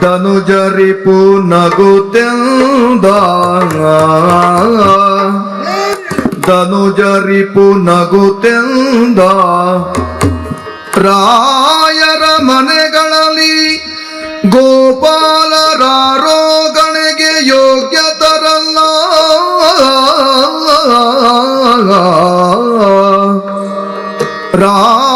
ಧನುಜರಿಪು ನಗುತ್ತೆಂದ ಧನುಜರಿಪು ನಗುತ್ತೆಂದ ರಾಯರ ಮನೆಗಳಲ್ಲಿ ಗೋಪಾಲರಾರೋ ಯೋಗ್ಯ ಯೋಗ್ಯತರಲ್ಲ. ರಾಯರ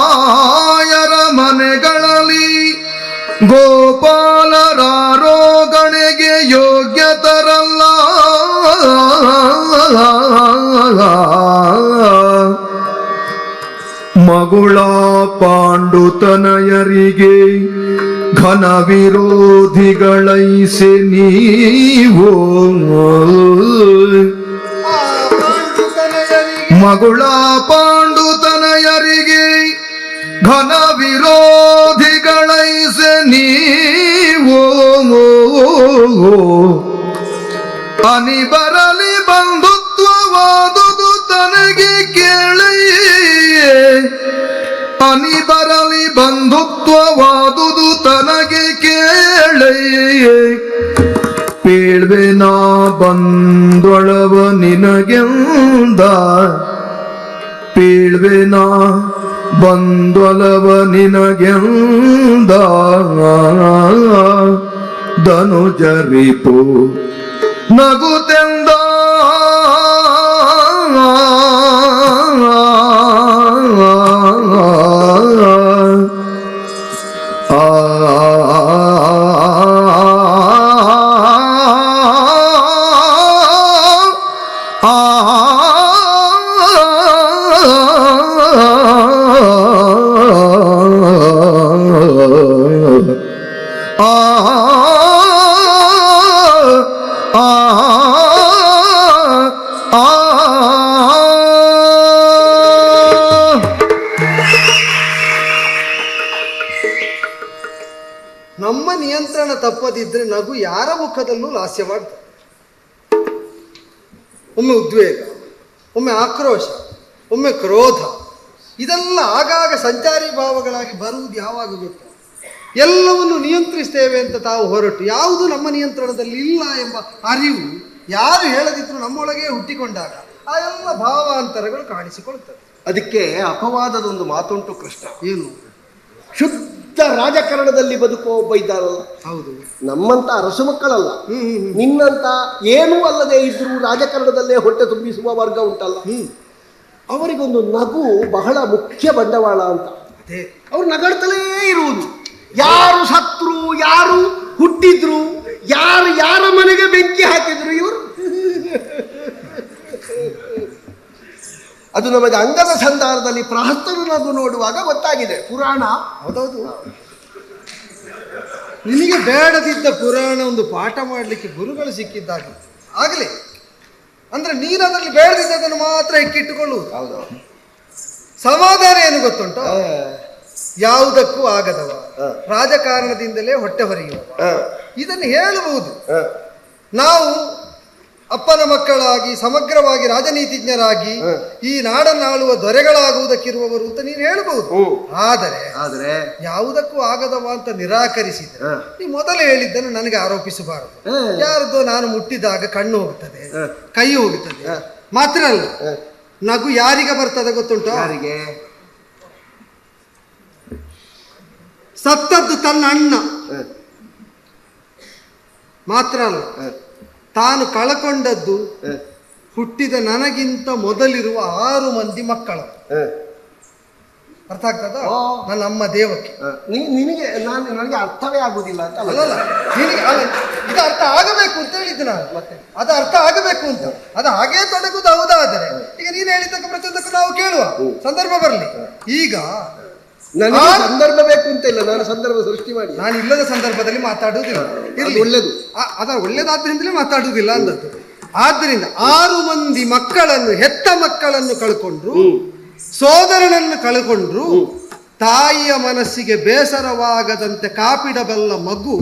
ಮಗುಳ ಪಾಂಡುತನಯರಿಗೆ ಘನ ವಿರೋಧಿಗಳೈಸೆ ನೀವು. ಮಗುಳ ಪಾಂಡುತನಯರಿಗೆ ಘನ ವಿರೋಧಿಗಳೈಸೆ ನೀವು. ಅನಿ ಅನಿ ಬರಲಿ ಬಂಧುತ್ವವಾದುದು ತನಗೆ ಕೇಳಿ ಪೇಳ್ವೆ ನಾ ಬಂದೊಳವ ನಿನಗೆಂದ. ಪೇಳ್ವೆ ನಾ ಬಂದೊಲವ ನಿನಗೆಂದ. ಧನುಜರಿಪು ನಗುತ್ತೆಂದ ನಿಯಂತ್ರಣ ತಪ್ಪದಿದ್ದರೆ ನಗು ಯಾರ ಮುಖದಲ್ಲೂ ಲಾಸ್ಯವಾಗ್ತದೆ. ಒಮ್ಮೆ ಉದ್ವೇಗ ಒಮ್ಮೆ ಆಕ್ರೋಶ ಒಮ್ಮೆ ಕ್ರೋಧ ಇದೆಲ್ಲ ಆಗಾಗ ಸಂಚಾರಿ ಭಾವಗಳಾಗಿ ಬರುವುದು ಯಾವಾಗ ಗೊತ್ತು? ಎಲ್ಲವನ್ನು ನಿಯಂತ್ರಿಸ್ತೇವೆ ಅಂತ ತಾವು ಹೊರಟು. ಯಾವುದು ನಮ್ಮ ನಿಯಂತ್ರಣದಲ್ಲಿ ಇಲ್ಲ ಎಂಬ ಅರಿವು ಯಾರು ಹೇಳದಿದ್ರು ನಮ್ಮೊಳಗೆ ಹುಟ್ಟಿಕೊಂಡಾಗ ಆ ಎಲ್ಲ ಭಾವಾಂತರಗಳು ಕಾಣಿಸಿಕೊಳ್ತವೆ ಅದಕ್ಕೆ ಅಪವಾದದೊಂದು ಮಾತುಂಟು ಕೃಷ್ಣ. ಏನು? ಶುದ್ಧ ರಾಜಕಾರಣದಲ್ಲಿ ಬದುಕೋ ಒಬ್ಬ ಇದ್ದಾರಲ್ಲ ಹೌದು. ನಮ್ಮಂತ ಅರಸು ಮಕ್ಕಳಲ್ಲ. ನಿನ್ನಂತ ಏನೂ ಅಲ್ಲದೆ ಇದ್ರೂ ರಾಜಕಾರಣದಲ್ಲೇ ಹೊಟ್ಟೆ ತುಂಬಿಸುವ ವರ್ಗ ಉಂಟಲ್ಲ. ಅವರಿಗೊಂದು ನಗು ಬಹಳ ಮುಖ್ಯ ಬಂಡವಾಳ ಅಂತ. ಅದೇ. ಅವ್ರು ನಗಡ್ತಲೇ ಇರುವುದು. ಯಾರು ಸತ್ರು ಯಾರು ಹುಟ್ಟಿದ್ರು ಯಾರು ಯಾರ ಮನೆಗೆ ಬೆಂಕಿ ಹಾಕಿದ್ರು ಇವರು? ಅದು ನಮಗೆ ಅಂಗದ ಸಂಧಾನದಲ್ಲಿ ಪ್ರಹಸ್ತನ ನಗು ನೋಡುವಾಗ ಗೊತ್ತಾಗಿದೆ. ಪುರಾಣ. ಹೌದೌದು. ನಿನಗೆ ಬೇಡದಿದ್ದ ಪುರಾಣ ಒಂದು ಪಾಠ ಮಾಡಲಿಕ್ಕೆ ಗುರುಗಳು ಸಿಕ್ಕಿದ್ದಾಗ. ಆಗಲಿ. ಅಂದ್ರೆ ನೀನು ಅದರಲ್ಲಿ ಬೇಡದಿದ್ದದನ್ನು ಮಾತ್ರ ಇಕ್ಕಿಟ್ಟುಕೊಳ್ಳು ಹೌದು. ಸಮಾಧಾನ ಏನು ಗೊತ್ತುಂಟು? ಯಾವುದಕ್ಕೂ ಆಗದವ. ರಾಜಕಾರಣದಿಂದಲೇ ಹೊಟ್ಟೆ ಹೊರೆಯುವ. ಹ, ಇದನ್ನು ಹೇಳಬಹುದು ನಾವು ಅಪ್ಪನ ಮಕ್ಕಳಾಗಿ ಸಮಗ್ರವಾಗಿ ರಾಜನೀತಿಜ್ಞರಾಗಿ. ಈ ನಾಡನ್ನಾಳುವ ದೊರೆಗಳಾಗುವುದಕ್ಕಿರುವವರು ಅಂತ ನೀನು ಹೇಳಬಹುದು ಆದರೆ ಆದರೆ ಯಾವುದಕ್ಕೂ ಆಗದವ ಅಂತ ನಿರಾಕರಿಸಿದ್ರೆ ನೀ ಮೊದಲು ಹೇಳಿದ್ದನ್ನು ನನಗೆ ಆರೋಪಿಸಬಾರದು. ಯಾರದ್ದು ನಾನು ಮುಟ್ಟಿದಾಗ ಕಣ್ಣು ಹೋಗುತ್ತದೆ ಕೈ ಹೋಗುತ್ತದೆ ಮಾತ್ರ ಅಲ್ಲ ನಗು ಯಾರಿಗೆ ಬರ್ತದೆ ಗೊತ್ತುಂಟು? ಯಾರಿಗೆ? ಸತ್ತದ್ದು ತನ್ನ ಅಣ್ಣ. ಮಾತ್ರ ಅಲ್ಲ ತಾನು ಕಳಕೊಂಡದ್ದು ಹುಟ್ಟಿದ ನನಗಿಂತ ಮೊದಲಿರುವ ಆರು ಮಂದಿ ಮಕ್ಕಳು. ಅರ್ಥ ಆಗ್ತದ. ನನ್ನ ಅಮ್ಮ ದೇವಕ್ಕೆ. ನಿನಗೆ ನಾನು ನನಗೆ ಅರ್ಥವೇ ಆಗುದಿಲ್ಲ ಅಂತ ಅಲ್ಲ. ಅಲ್ಲಲ್ಲ ನಿನಗೆ ಅಲ್ಲ, ಇದು ಅರ್ಥ ಆಗಬೇಕು ಅಂತ ಹೇಳಿದ್ದು ನಾನು. ಮತ್ತೆ? ಅದು ಅರ್ಥ ಆಗಬೇಕು ಅಂತ. ಅದು ಹಾಗೇ ತೊಡಗುದು ಹೌದಾದರೆ. ಈಗ ನೀನು ಹೇಳಿದ್ದಕ್ಕೆ ಪ್ರತಿಯೊಂದಕ್ಕೂ ನಾವು ಕೇಳುವ ಸಂದರ್ಭ ಬರಲಿ. ಈಗ ನನಗೆ ಸಂದರ್ಭ ಬೇಕು ಅಂತ ಇಲ್ಲ ನಾನು ಸಂದರ್ಭ ಸೃಷ್ಟಿ ಮಾಡಿ. ನಾನು ಇಲ್ಲದ ಸಂದರ್ಭದಲ್ಲಿ ಮಾತಾಡುವುದಿಲ್ಲ. ಇದು ಒಳ್ಳೆಯದು ಅದ ಒಳ್ಳೇದಾದ್ರಿಂದಲೇ ಮಾತಾಡುವುದಿಲ್ಲ ಅಂದದ್ದು. ಆದ್ದರಿಂದ ಆರು ಮಂದಿ ಮಕ್ಕಳನ್ನು ಹೆತ್ತ ಮಕ್ಕಳನ್ನು ಕಳ್ಕೊಂಡ್ರು ಸೋದರನನ್ನು ಕಳ್ಕೊಂಡ್ರು ತಾಯಿಯ ಮನಸ್ಸಿಗೆ ಬೇಸರವಾಗದಂತೆ ಕಾಪಿಡಬಲ್ಲ ಮಗು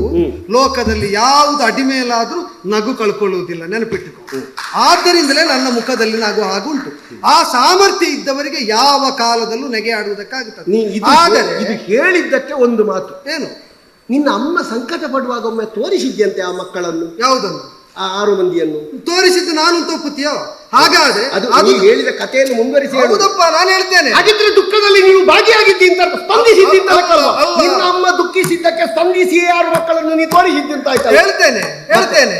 ಲೋಕದಲ್ಲಿ ಯಾವುದು ಅಡಿಮೇಲಾದ್ರೂ ನಗು ಕಳ್ಕೊಳ್ಳುವುದಿಲ್ಲ ನೆನಪಿಟ್ಟುಕೊ ಆದ್ದರಿಂದಲೇ ನನ್ನ ಮುಖದಲ್ಲಿ ನಗು ಹಾಗುಂಟು ಆ ಸಾಮರ್ಥ್ಯ ಇದ್ದವರಿಗೆ ಯಾವ ಕಾಲದಲ್ಲೂ ನೆಗೆ ಆಡುವುದಕ್ಕಾಗುತ್ತದೆ. ಇದು ಹೇಳಿದ್ದಕ್ಕೆ ಒಂದು ಮಾತು. ಏನು? ನಿನ್ನ ಅಮ್ಮ ಸಂಕಟ ಪಡುವಾಗ ಒಮ್ಮೆ ತೋರಿಸಿದ್ಯಂತೆ ಆ ಮಕ್ಕಳನ್ನು? ಯಾವುದನ್ನು? ಆ ಆರು ಮಂದಿಯನ್ನು. ತೋರಿಸಿದ್ದು ನಾನು ತಪ್ಪುತ್ತೀಯೋ ಹಾಗಾದ್ರೆ ಅದು ಅದು ಹೇಳಿದ ಕಥೆಯನ್ನು ಮುಂದುವರಿಸಿ. ಹೌದಪ್ಪ ನಾನು ಹೇಳ್ತೇನೆ. ಹಾಗಿದ್ರೆ ದುಃಖದಲ್ಲಿ ನೀವು ಭಾಗಿಯಾಗಿದ್ದಿ ಅಂತ ಸ್ಪಂದಿಸಿದ್ದಿ ಅಂತ ಅಮ್ಮ ದುಃಖಿಸಿದ್ದಕ್ಕೆ ಸ್ಪಂದಿಸಿ ಆರು ಮಕ್ಕಳನ್ನು ನೀ ತೋರಿಸಿದ್ದಿ ಅಂತ? ಹೇಳ್ತೇನೆ ಹೇಳ್ತೇನೆ.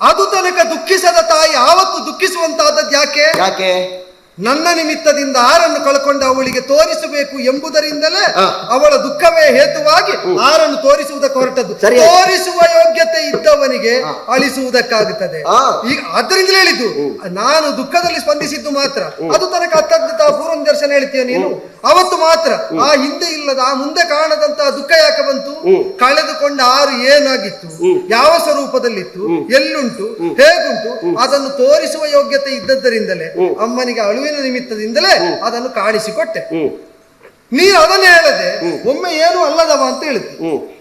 ಅದು ತನಕ ದುಃಖಿಸದ ತಾಯಿ ಆವತ್ತು ದುಃಖಿಸುವಂತಹದ್ದು ಯಾಕೆ ಯಾಕೆ? ನನ್ನ ನಿಮಿತ್ತದಿಂದ ಆರನ್ನು ಕಳ್ಕೊಂಡ ಅವಳಿಗೆ ತೋರಿಸಬೇಕು ಎಂಬುದರಿಂದಲೇ ಅವಳ ದುಃಖವೇ ಹೇತುವಾಗಿ ಆರನ್ನು ತೋರಿಸುವುದಕ್ಕೆ ಹೊರಟದ್ದು. ತೋರಿಸುವ ಯೋಗ್ಯತೆ ಇದ್ದವನಿಗೆ ಅಳಿಸುವುದಕ್ಕಾಗುತ್ತದೆ. ಈಗ ಅದರಿಂದಲೇ ಹೇಳಿದ್ದು ನಾನು ದುಃಖದಲ್ಲಿ ಸ್ಪಂದಿಸಿದ್ದು ಮಾತ್ರ. ಅದು ತನಕ ಅತ್ಯದ್ಭುತ ಪೂರ್ವ ದರ್ಶನ ಹೇಳ್ತೀಯ ನೀನು? ಅವತ್ತು ಮಾತ್ರ. ಆ ಹಿಂದೆ ಇಲ್ಲದ ಆ ಮುಂದೆ ಕಾಣದಂತಹ ದುಃಖ ಬಂತು ಕಳೆದುಕೊಂಡ ಆರು ಏನಾಗಿತ್ತು? ಯಾವ ಸ್ವರೂಪದಲ್ಲಿತ್ತು? ಎಲ್ಲುಂಟು ಹೇಗುಂಟು? ಅದನ್ನು ತೋರಿಸುವ ಯೋಗ್ಯತೆ ಇದ್ದದ್ದರಿಂದಲೇ ಅಮ್ಮನಿಗೆ ಅಳುವಿನ ನಿಮಿತ್ತದಿಂದಲೇ ಅದನ್ನು ಕಾಣಿಸಿಕೊಟ್ಟೆ. ನೀನು ಅದನ್ನೇ ಹೇಳದೆ ಒಮ್ಮೆ ಏನು ಅಲ್ಲದವ ಅಂತ ಹೇಳುತ್ತೆ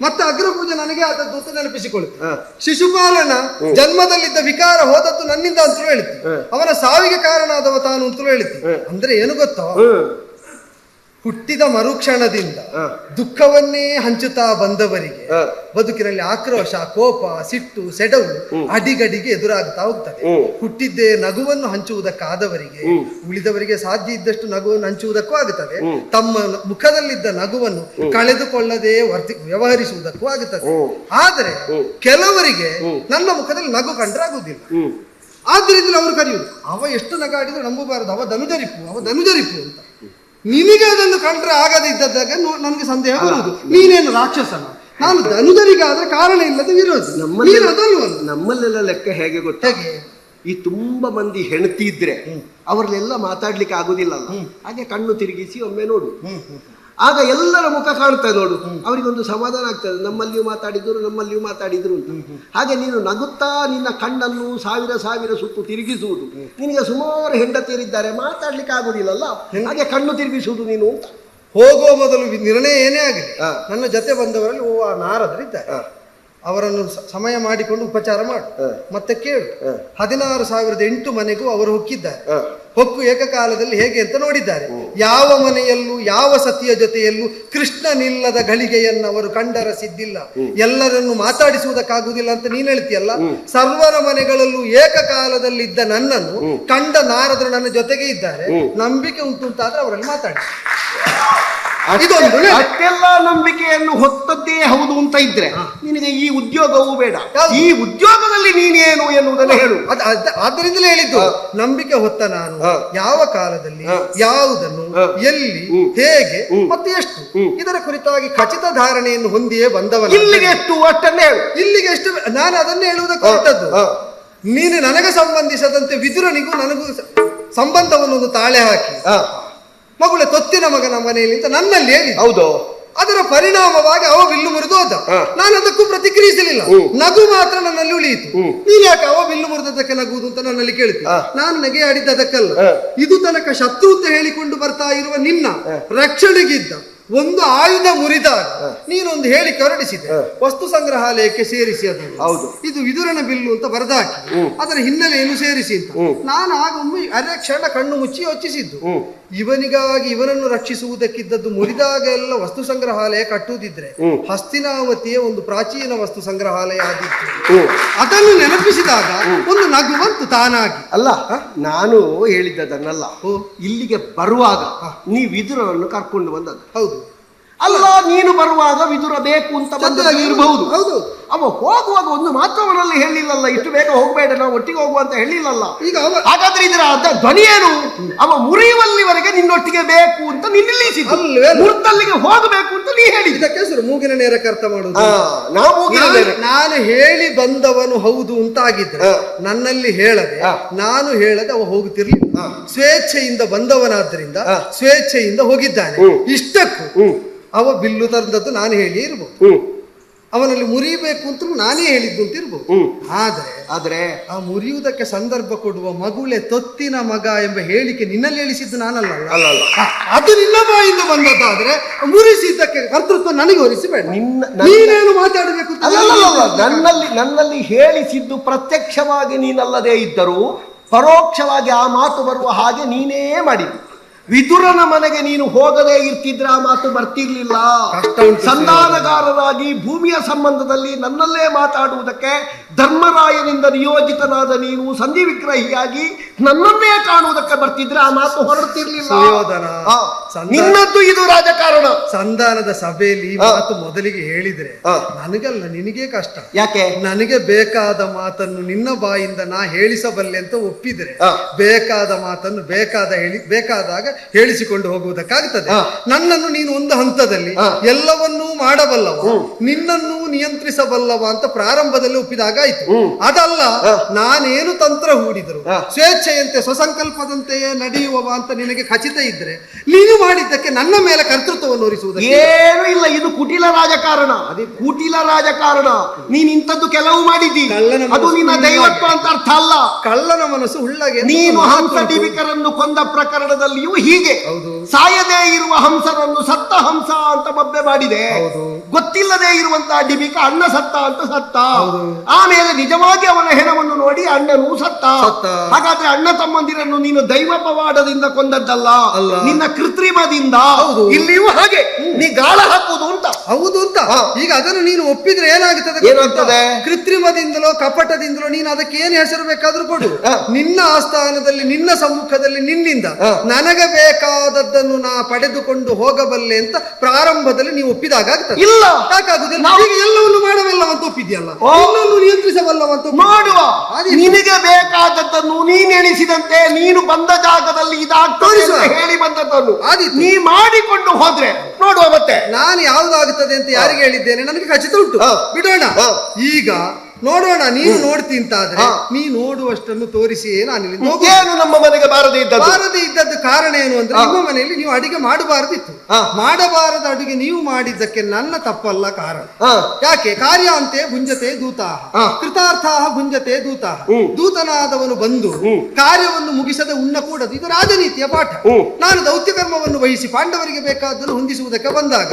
ಮತ್ತೆ ಅಗ್ರಪೂಜೆ ನನಗೆ ಆದ ಅಂತ ನೆನಪಿಸಿಕೊಳ್ಳುತ್ತೆ. ಶಿಶುಪಾಲನ ಜನ್ಮದಲ್ಲಿದ್ದ ವಿಕಾರ ಹೋದದ್ದು ನನ್ನಿಂದ ಅಂತಲೂ ಹೇಳುತ್ತೆ. ಅವನ ಸಾವಿಗೆ ಕಾರಣ ಆದವ ತಾನು ಅಂತಲೂ ಹೇಳುತ್ತೆ. ಅಂದ್ರೆ ಏನು ಗೊತ್ತೋ? ಹುಟ್ಟಿದ ಮರುಕ್ಷಣದಿಂದ ದುಃಖವನ್ನೇ ಹಂಚುತ್ತಾ ಬಂದವರಿಗೆ ಬದುಕಿನಲ್ಲಿ ಆಕ್ರೋಶ ಕೋಪ ಸಿಟ್ಟು ಸೆಡವು ಅಡಿಗಡಿಗೆ ಎದುರಾಗ್ತಾ ಹೋಗ್ತದೆ. ಹುಟ್ಟಿದ್ದೇ ನಗುವನ್ನು ಹಂಚುವುದಕ್ಕಾದವರಿಗೆ ಉಳಿದವರಿಗೆ ಸಾಧ್ಯ ಇದ್ದಷ್ಟು ನಗುವನ್ನು ಹಂಚುವುದಕ್ಕೂ ಆಗುತ್ತದೆ ತಮ್ಮ ಮುಖದಲ್ಲಿದ್ದ ನಗುವನ್ನು ಕಳೆದುಕೊಳ್ಳದೆ ವರ್ತಿ ವ್ಯವಹರಿಸುವುದಕ್ಕೂ ಆಗುತ್ತದೆ ಆದರೆ ಕೆಲವರಿಗೆ ನನ್ನ ಮುಖದಲ್ಲಿ ನಗು ಕಂಡ್ರೆ ಆಗುವುದಿಲ್ಲ ಆದ್ರಿಂದ ಅವರು ಕರೆಯುವುದು ಅವ ಎಷ್ಟು ನಗಾಡಿದ್ರು ನಂಬಬಾರದು ಅವ ದನುಜರಿಪು ಅವ ದನುಜರಿಪು ಅಂತ. ನಿನಗೆ ಅದನ್ನು ಕಂಡ್ರೆ ಆಗದೆ ಇದ್ದದಾಗ ನೋ- ನನಗೆ ಸಂದೇಹ ಬರುವುದು. ನೀನೇನು ರಾಕ್ಷಸನ? ನಾನು ಧನುಧರಿಗಾದ್ರೆ ಕಾರಣ ಇಲ್ಲದ ವಿರೋಧ. ನಮ್ಮಲ್ಲಿ ನಮ್ಮಲ್ಲೆಲ್ಲ ಲೆಕ್ಕ ಹೇಗೆ ಗೊತ್ತಾ? ಈ ತುಂಬಾ ಮಂದಿ ಹೆಣ್ತಿದ್ರೆ ಇದ್ರೆ ಅವರಲ್ಲೆಲ್ಲ ಮಾತಾಡ್ಲಿಕ್ಕೆ ಆಗುದಿಲ್ಲಲ್ಲ. ಹಾಗೆ ಕಣ್ಣು ತಿರುಗಿಸಿ ಒಮ್ಮೆ ನೋಡು. ಆಗ ಎಲ್ಲರ ಮುಖ ಕಾಣ್ತದೆ ನೋಡು. ಅವರಿಗೊಂದು ಸಮಾಧಾನ ಆಗ್ತದೆ. ನಮ್ಮಲ್ಲಿಯೂ ಮಾತಾಡಿದ್ರು ನಮ್ಮಲ್ಲಿಯೂ ಮಾತಾಡಿದ್ರು ಹಾಗೆ ನೀನು ನಗುತ್ತಾ ನಿನ್ನ ಕಣ್ಣನ್ನು ಸಾವಿರ ಸಾವಿರ ಸುತ್ತು ತಿರುಗಿಸುವುದು. ನಿನಗೆ ಸುಮಾರು ಹೆಂಡತಿಯರಿದ್ದಾರೆ ಮಾತಾಡ್ಲಿಕ್ಕೆ ಆಗುದಿಲ್ಲಲ್ಲ? ಹಾಗೆ ಕಣ್ಣು ತಿರುಗಿಸುವುದು ನೀನು ಹೋಗೋ ಮೊದಲು ನಿರ್ಣಯ ಏನೇ ಆಗಲಿ. ನನ್ನ ಜೊತೆ ಬಂದವರಲ್ಲಿ ಓ ಆ ನಾರದರಿದ್ದಾರೆ ಅವರನ್ನು ಸಮಯ ಮಾಡಿಕೊಂಡು ಉಪಚಾರ ಮಾಡು. ಮತ್ತೆ ಕೇಳು. ಹದಿನಾರು ಸಾವಿರದ ಎಂಟು ಮನೆಗೂ ಅವರು ಹೊಕ್ಕಿದ್ದಾರೆ. ಹೊಕ್ಕು ಏಕಕಾಲದಲ್ಲಿ ಹೇಗೆ ಅಂತ ನೋಡಿದ್ದಾರೆ. ಯಾವ ಮನೆಯಲ್ಲೂ ಯಾವ ಸತಿಯ ಜೊತೆಯಲ್ಲೂ ಕೃಷ್ಣನಿಲ್ಲದ ಗಳಿಗೆಯನ್ನು ಅವರು ಕಂಡರಸಿದ್ದಿಲ್ಲ. ಎಲ್ಲರನ್ನು ಮಾತಾಡಿಸುವುದಕ್ಕಾಗುವುದಿಲ್ಲ ಅಂತ ನೀನು ಹೇಳ್ತೀಯಲ್ಲ? ಸರ್ವರ ಮನೆಗಳಲ್ಲೂ ಏಕಕಾಲದಲ್ಲಿದ್ದ ನನ್ನನ್ನು ಕಂಡ ನಾರದರು ನನ್ನ ಜೊತೆಗೆ ಇದ್ದಾರೆ. ನಂಬಿಕೆ ಉಂಟು ಅಂತಾದ್ರೆ ಅವರಲ್ಲಿ ಮಾತಾಡಿ. ಇದೊಂದು. ಅಷ್ಟೆಲ್ಲ ನಂಬಿಕೆಯನ್ನು ಹೊತ್ತದ್ದೇ ಹೌದು ಅಂತ ಇದ್ರೆ ನಿನಗೆ ಈ ಉದ್ಯೋಗವೂ ಬೇಡ. ಈ ಉದ್ಯೋಗದಲ್ಲಿ ನೀನೇನು ಎನ್ನುವುದನ್ನು ಹೇಳು. ಆದ್ದರಿಂದಲೇ ಹೇಳಿದ್ದು ನಂಬಿಕೆ ಹೊತ್ತ ನಾನು ಯಾವ ಕಾಲದಲ್ಲಿ ಯಾವುದನ್ನು ಎಲ್ಲಿ ಹೇಗೆ ಮತ್ತೆ ಎಷ್ಟು. ಇದರ ಕುರಿತಾಗಿ ಖಚಿತ ಧಾರಣೆಯನ್ನು ಹೊಂದಿಯೇ ಬಂದವನು ಇಲ್ಲಿಗೆ ಎಷ್ಟು ಅಷ್ಟನ್ನೇ ಹೇಳು. ಇಲ್ಲಿಗೆ ಎಷ್ಟು ನಾನು ಅದನ್ನೇ ಹೇಳುವುದಕ್ಕೆ ಹೊರಟದ್ದು. ನೀನು ನನಗೆ ಸಂಬಂಧಿಸದಂತೆ ವಿದುರನಿಗೂ ನನಗೂ ಸಂಬಂಧವನ್ನು ಒಂದು ತಾಳೆ ಹಾಕಿ. ಮಗುಳ ತೊತ್ತಿನ ಮಗನ ಮನೆಯಲ್ಲಿ ಅಂತ ನನ್ನಲ್ಲಿ ಹೇಳಿ ಹೌದು. ಅದರ ಪರಿಣಾಮವಾಗಿ ಅವ ಬಿಲ್ಲು ಮುರಿದು ಹೋದ. ಹ. ನಾನು ಅದಕ್ಕೂ ಪ್ರತಿಕ್ರಿಯಿಸಲಿಲ್ಲ. ನಗು ಮಾತ್ರ ನನ್ನಲ್ಲಿ ಉಳಿಯಿತು. ನೀನ್ ಯಾಕೆ ಅವ ಬಿಲ್ಲು ಮುರಿದದಕ್ಕೆ ನಗುವುದು ಅಂತ ನನ್ನಲ್ಲಿ ಕೇಳ್ತೀನಿ. ನಾನು ನಗೆ ಆಡಿದ್ದ ಅದಕ್ಕಲ್ಲ ಇದು ತನಕ ಶತ್ರು ಅಂತ ಹೇಳಿಕೊಂಡು ಬರ್ತಾ ಇರುವ ನಿನ್ನ ರಕ್ಷಣೆಗಿದ್ದ ಒಂದು ಆಯುಧ ಮುರಿದಾಗ ನೀನೊಂದು ಹೇಳಿ ಕರಡಿಸಿದೆ. ವಸ್ತು ಸಂಗ್ರಹಾಲಯಕ್ಕೆ ಸೇರಿಸಿ ಅದನ್ನು. ಹೌದು. ಇದು ವಿದುರನ ಬಿಲ್ಲು ಅಂತ ಬರೆದಾಕಿ. ಅದರ ಹಿನ್ನೆಲೆಯನ್ನು ಸೇರಿಸಿ ಅಂತ. ನಾನು ಆಗ ಒಮ್ಮೆ ಅರೆ ಕ್ಷಣ ಕಣ್ಣು ಮುಚ್ಚಿ ಯೋಚಿಸಿದ್ದು. ಇವನಿಗಾಗಿ ಇವನನ್ನು ರಕ್ಷಿಸುವುದಕ್ಕಿದ್ದದ್ದು ಮುರಿದಾಗ ಎಲ್ಲ ವಸ್ತು ಸಂಗ್ರಹಾಲಯ ಕಟ್ಟುವುದಿದ್ರೆ ಹಸ್ತಿನಾವತಿಯ ಒಂದು ಪ್ರಾಚೀನ ವಸ್ತು ಸಂಗ್ರಹಾಲಯ ಆಗಿತ್ತು. ಅದನ್ನು ನೆನಪಿಸಿದಾಗ ಒಂದು ನಗುವಂತು ತಾನಾಗಿ. ಅಲ್ಲ ನಾನು ಹೇಳಿದ್ದದನ್ನಲ್ಲ. ಇಲ್ಲಿಗೆ ಬರುವಾಗ ನೀ ವಿದುರನನ್ನು ಕರ್ಕೊಂಡು ಬಂದದ್ದು. ಹೌದು. ಅಲ್ಲ ನೀನು ಬರುವಾಗ ವಿದುರ ಬೇಕು ಅಂತ ಬಂದದ್ದು ಇರಬಹುದು ಹೌದು. ಅವ ಹೋಗುವಾಗ ಒಂದು ಮಾತ್ರವನಲ್ಲಿ ಹೇಳಿಲ್ಲಲ್ಲ ಇಷ್ಟು ಬೇಗ ಹೋಗಬೇಡ ನಾವು ಒಟ್ಟಿಗೆ ಹೋಗುವ ಅಂತ ಹೇಳಿಲ್ಲಲ್ಲ. ಈಗ ಹಾಗಾದ್ರೆ ಇದರ ಅರ್ಧ ಧ್ವನಿ ಏನು? ಅವ ಮುರಿಯುವಲ್ಲಿವರೆಗೆ ನಿನ್ನೊಟ್ಟಿಗೆ ಬೇಕು ಅಂತ ನಿಲ್ಲಿಸಿದ್ದು? ಮುರ್ತಲ್ಲಿಗೆ ಹೋಗಬೇಕು ಅಂತ ನೀ ಹೇಳಿದ ಕೆಸರು ಹೆಸರು ಮೂಗಿನ ನೇರ ಕರ್ತ ಮಾಡುದು. ನಾವು ನಾನು- ಹೇಳಿ ಬಂದವನು ಹೌದು ಅಂತ ಆಗಿದ್ರೆ ನನ್ನಲ್ಲಿ ಹೇಳದೆ. ನಾನು ಹೇಳದೆ ಅವ ಹೋಗುತ್ತಿರ್ಲಿಲ್ಲ ಸ್ವೇಚ್ಛೆಯಿಂದ ಬಂದವನಾದ್ರಿಂದ. ಸ್ವೇಚ್ಛೆಯಿಂದ ಹೋಗಿದ್ದಾನೆ. ಇಷ್ಟಕ್ಕೂ ಅವ ಬಿಲ್ಲು ತಂದದ್ದು ನಾನು ಹೇಳಿ ಇರ್ಬೋದು. ಹ್ಮ್. ಅವನಲ್ಲಿ ಮುರಿಬೇಕು ಅಂತ ನಾನೇ ಹೇಳಿದ್ದು ಅಂತ ಇರ್ಬೋದು. ಹ್ಮ್. ಆದ್ರೆ ಆದ್ರೆ ಆ ಮುರಿಯುವುದಕ್ಕೆ ಸಂದರ್ಭ ಕೊಡುವ ಮಗುಳೆ ತೊತ್ತಿನ ಮಗ ಎಂಬ ಹೇಳಿಕೆ ನಿನ್ನಲ್ಲಿ ಹೇಳಿಸಿದ್ದು ನಾನಲ್ಲ ಅಲ್ಲ ಅಲ್ಲ. ಆ, ಅದು ನಿನ್ನ ಬಾಯಿಂದ ಬಂದದ್ದಾದ್ರೆ ಮುರಿಸಿದ್ದಕ್ಕೆ ಕರ್ತೃತ್ವ ನನಗೆ ಹೊರಿಸಬೇಡ. ನಿನ್ನ ನನ್ನ- ನೀನೇನು ಮಾತಾಡಬೇಕು ಅಂತ ಅಲ್ಲ, ಅಲ್ಲ, ಅಲ್ಲ, ಅಲ್ಲ. ನನ್ನಲ್ಲಿ ನನ್ನಲ್ಲಿ ಹೇಳಿಸಿದ್ದು ಪ್ರತ್ಯಕ್ಷವಾಗಿ ನೀನಲ್ಲದೆ ಇದ್ದರೂ ಪರೋಕ್ಷವಾಗಿ ಆ ಮಾತು ಬರುವ ಹಾಗೆ ನೀನೇ ಮಾಡಿದ್ದು. ವಿದುರನ ಮನೆಗೆ ನೀನು ಹೋಗದೇ ಇರ್ತಿದ್ರೆ ಆ ಮಾತು ಬರ್ತಿರ್ಲಿಲ್ಲ. ಸಂಧಾನಗಾರರಾಗಿ ಭೂಮಿಯ ಸಂಬಂಧದಲ್ಲಿ ನನ್ನಲ್ಲೇ ಮಾತಾಡುವುದಕ್ಕೆ ಧರ್ಮರಾಯನಿಂದ ನಿಯೋಜಿತನಾದ ನೀನು ಸಂಧಿ ವಿಗ್ರಹಿಯಾಗಿ ನನ್ನನ್ನೇ ಕಾಣುವುದಕ್ಕೆ ಬರ್ತಿದ್ರೆ ಆ ಮಾತು ಹೊರಡ್ತಿರ್ಲಿಲ್ಲ. ಸುಯೋಧನ, ನಿನ್ನದ್ದು ಇದು ರಾಜಕಾರಣ. ಸಂಧಾನದ ಸಭೆಯಲ್ಲಿ ಈ ಮಾತು ಮೊದಲಿಗೆ ಹೇಳಿದ್ರೆ. ನನಗಲ್ಲ ನಿನಗೆ ಕಷ್ಟ. ಯಾಕೆ? ನನಗೆ ಬೇಕಾದ ಮಾತನ್ನು ನಿನ್ನ ಬಾಯಿಂದ ನಾ ಹೇಳಿಸಬಲ್ಲೆ ಅಂತ ಒಪ್ಪಿದ್ರೆ ಬೇಕಾದ ಮಾತನ್ನು ಬೇಕಾದ ಹೇಳಿ ಬೇಕಾದಾಗ ಹೇಳಿಸಿಕೊಂಡು ಹೋಗುವುದಕ್ಕಾಗ್ತದೆ. ನನ್ನನ್ನು ನೀನು ಒಂದು ಹಂತದಲ್ಲಿ ಎಲ್ಲವನ್ನೂ ಮಾಡಬಲ್ಲವ ನಿನ್ನನ್ನು ನಿಯಂತ್ರಿಸಬಲ್ಲವ ಅಂತ ಪ್ರಾರಂಭದಲ್ಲಿ ಒಪ್ಪಿದಾಗ ಆಯ್ತು. ಅದಲ್ಲ ನಾನೇನು ತಂತ್ರ ಹೂಡಿದರು. ಸ್ವೇಚ್ಛೆಯಂತೆ ಸ್ವಸಂಕಲ್ಪದಂತೆಯೇ ನಡೆಯುವವ ಅಂತ ನಿನಗೆ ಖಚಿತ ಇದ್ರೆ ನೀನು ಮಾಡಿದ್ದಕ್ಕೆ ನನ್ನ ಮೇಲೆ ಕರ್ತೃತ್ವವನ್ನು ಒರಿಸುವುದು ಏನೂ ಇಲ್ಲ ಇದು ಕುಟಿಲ ರಾಜಕಾರಣ. ಅದೇ ಕುಟಿಲ ರಾಜಕಾರಣ. ನೀನ್ ಇಂಥದ್ದು ಕೆಲವು ಮಾಡಿದ್ದಿ. ಕಳ್ಳನ ಅದು ನಿನ್ನ ದೈವತ್ವ ಅಂತ ಅರ್ಥ ಅಲ್ಲ. ಕಳ್ಳನ ಮನಸ್ಸು ಹುಳ್ಳಗೆ ನೀನು ಹಂಸ ಟಿವಿಕರನ್ನು ಕೊಂದ ಪ್ರಕರಣದಲ್ಲಿಯೂ ಹೀಗೆ. ಹೌದು. ಸಾಯದೇ ಇರುವ ಹಂಸರನ್ನು ಸತ್ತ ಹಂಸ ಅಂತ ಬಬ್ಬೆ ಮಾಡಿದೆ. ಹೌದು. ಗೊತ್ತಿಲ್ಲದೆ ಇರುವಂತಹ ಡಿಬಿಕ ಅಣ್ಣ ಸತ್ತ ಅಂತ ಸತ್ತ. ಹೌದು. ಆಮೇಲೆ ನಿಜವಾಗಿ ಅವನ ಹೆಣವನ್ನು ನೋಡಿ ಅಣ್ಣನು ಸತ್ತ. ಸತ್ತ. ಹಾಗಾದ್ರೆ ಅಣ್ಣ ತಮ್ಮಂದಿರನ್ನು ನೀನು ದೈವ ಪವಾಡದಿಂದ ಕೊಂದದ್ದಲ್ಲ. ಅಲ್ಲ. ನಿನ್ನ ಕೃತ್ರಿಮದಿಂದ. ಇಲ್ಲಿಯೂ ಹಾಗೆ. ನೀ ಗಾಳ ಹಾಕುವುದು ಅಂತ ಹೌದು ಅಂತ ಈಗ ಅದನ್ನು ನೀನು ಒಪ್ಪಿದ್ರೆ ಏನಾಗುತ್ತದೆ ಏನಾಗ್ತದೆ? ಕೃತ್ರಿಮದಿಂದಲೋ ಕಪಟದಿಂದಲೋ ನೀನು ಅದಕ್ಕೆ ಏನು ಹೆಸರು ಬೇಕಾದ್ರೂ ಕೊಡು. ನಿನ್ನ ಆಸ್ಥಾನದಲ್ಲಿ ನಿನ್ನ ಸಮ್ಮುಖದಲ್ಲಿ ನಿನ್ನಿಂದ. ನನಗೆ ಬೇಕಾದದ್ದನ್ನು ನಾ ಪಡೆದುಕೊಂಡು ಹೋಗಬಲ್ಲೆ ಅಂತ ಪ್ರಾರಂಭದಲ್ಲಿ ನೀವು ಒಪ್ಪಿದಾಗ ಆಗ್ತದೆ. ಇಲ್ಲ. ಯಾಕಾಗುದಿಲ್ಲ? ಈಗ ಎಲ್ಲವನ್ನು ಮಾಡಬಲ್ಲ ಅಂತ ಒಪ್ಪಿದ್ಯಲ್ಲ ನಿಯಂತ್ರಿಸಬಲ್ಲ ಅಂತ ಮಾಡುವ. ನಿನಗೆ ಬೇಕಾದದ್ದನ್ನು ನೀನ್ ಎಣಿಸಿದಂತೆ ನೀನು ಬಂದ ಜಾಗದಲ್ಲಿ ಇದಾಗ್ತದೆ ತೋರಿಸುವ. ಅಂತ ಹೇಳಿ ಬಂದದ್ದನ್ನು ಆದೀತು. ನೀ ಮಾಡಿಕೊಂಡು ಹೋದ್ರೆ ನೋಡುವ ಮತ್ತೆ ನಾನು ಯಾವ್ದಾಗುತ್ತದೆ ಅಂತ ಯಾರಿಗೆ ಹೇಳಿದ್ದೇನೆ ನನಗೆ ಖಚಿತ ಉಂಟು ಹಾ. ಬಿಡೋಣ ಹಾ. ಈಗ ನೋಡೋಣ ನೀನು ನೋಡ್ತಿ ಅಂತ ಆದ್ರೆ ನೀ ನೋಡುವಷ್ಟನ್ನು ತೋರಿಸಿ ನಾನು. ಏನು ನಮ್ಮ ಮನೆಗೆ ಬಾರದೆ ಇದ್ದದ್ದು? ಬಾರದೆ ಇದ್ದದ್ದು ಕಾರಣ ಏನು ಅಂದ್ರೆ ನಿಮ್ಮ ಮನೆಯಲ್ಲಿ ನೀವು ಅಡಿಗೆ ಮಾಡಬಾರದಿತ್ತು. ಮಾಡಬಾರದ ಅಡುಗೆ ನೀವು ಮಾಡಿದ್ದಕ್ಕೆ ನನ್ನ ತಪ್ಪಲ್ಲ ಕಾರಣ. ಯಾಕೆ? ಕಾರ್ಯಾಂತೆ ಭುಂಜತೆ ದೂತಾಹ. ದೂತ ಕೃತಾರ್ಥಾಹ ಭುಂಜತೆ ದೂತ ದೂತನಾದವನು ಬಂದು. ಕಾರ್ಯವನ್ನು ಮುಗಿಸದೆ ಉಣ್ಣ ಕೂಡದು. ಇದು ರಾಜನೀತಿಯ ಪಾಠ. ನಾನು ದೌತ್ಯ ಕರ್ಮವನ್ನು ವಹಿಸಿ ಪಾಂಡವರಿಗೆ ಬೇಕಾದ್ದನ್ನು ಹೊಂದಿಸುವುದಕ್ಕೆ ಬಂದಾಗ